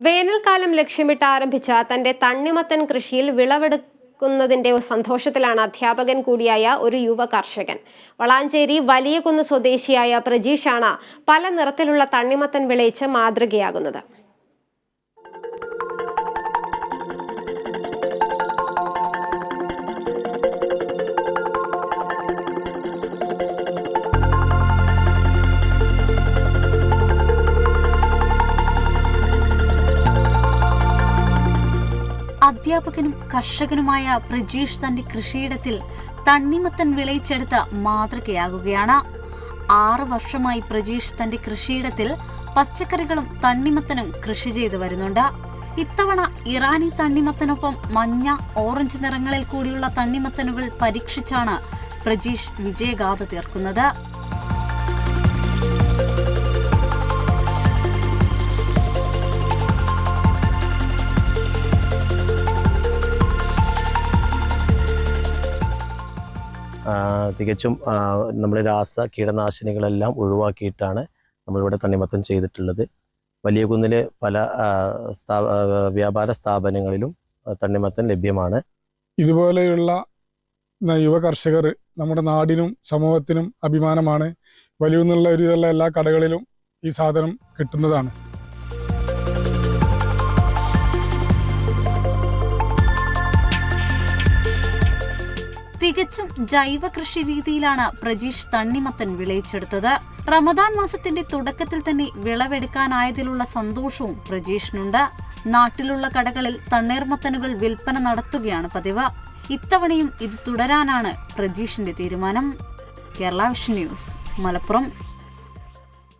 വേനൽക്കാലം ലക്ഷ്യമിട്ട് ആരംഭിച്ച തന്റെ തണ്ണിമത്തൻ കൃഷിയിൽ വിളവെടുക്കുന്നതിന്റെ സന്തോഷത്തിലാണ് അധ്യാപകൻ കൂടിയായ ഒരു യുവ കർഷകൻ. വളാഞ്ചേരി വലിയകുന്ന് സ്വദേശിയായ പ്രജീഷാണ് പല നിറത്തിലുള്ള തണ്ണിമത്തൻ വിളയിച്ച് മാതൃകയാകുന്നത്. അധ്യാപകനും കർഷകനുമായ പ്രജീഷ് തന്റെ കൃഷിയിടത്തിൽ തണ്ണിമത്തൻ വിളയിച്ചെടുത്ത് മാതൃകയാകുകയാണ്. ആറു വർഷമായി പ്രജീഷ് തന്റെ കൃഷിയിടത്തിൽ പച്ചക്കറികളും തണ്ണിമത്തനും കൃഷി ചെയ്തു വരുന്നുണ്ട്. ഇത്തവണ ഇറാനി തണ്ണിമത്തനൊപ്പം മഞ്ഞ ഓറഞ്ച് നിറങ്ങളിൽ കൂടിയുള്ള തണ്ണിമത്തനുകൾ പരീക്ഷിച്ചാണ് പ്രജീഷ് വിജയഗാഥ തീർക്കുന്നത്. തികച്ചും നമ്മൾ രാസ കീടനാശിനികളെല്ലാം ഒഴിവാക്കിയിട്ടാണ് നമ്മളിവിടെ തണ്ണിമത്തം ചെയ്തിട്ടുള്ളത്. വലിയ കുന്നിലെ പല സ്ഥാ വ്യാപാര സ്ഥാപനങ്ങളിലും തണ്ണിമത്തം ലഭ്യമാണ്. ഇതുപോലെയുള്ള യുവ കർഷകർ നമ്മുടെ നാടിനും സമൂഹത്തിനും അഭിമാനമാണ്. വലിയ കുന്നിലുള്ള ഒരു എല്ലാ കടകളിലും ഈ സാധനം കിട്ടുന്നതാണ്. തികച്ചും ജൈവ കൃഷി രീതിയിലാണ് പ്രജീഷ് തണ്ണിമത്തൻ വിളയിച്ചെടുത്തത്. റമദാൻ മാസത്തിന്റെ തുടക്കത്തിൽ തന്നെ വിളവെടുക്കാനായതിലുള്ള സന്തോഷവും പ്രജീഷിനുണ്ട്. നാട്ടിലുള്ള കടകളിൽ തണ്ണീർമത്തനുകൾ വിൽപ്പന നടത്തുകയാണ് പതിവ്. ഇത്തവണയും ഇത് തുടരാനാണ് പ്രജീഷിന്റെ തീരുമാനം. Kerala vision news Malappuram.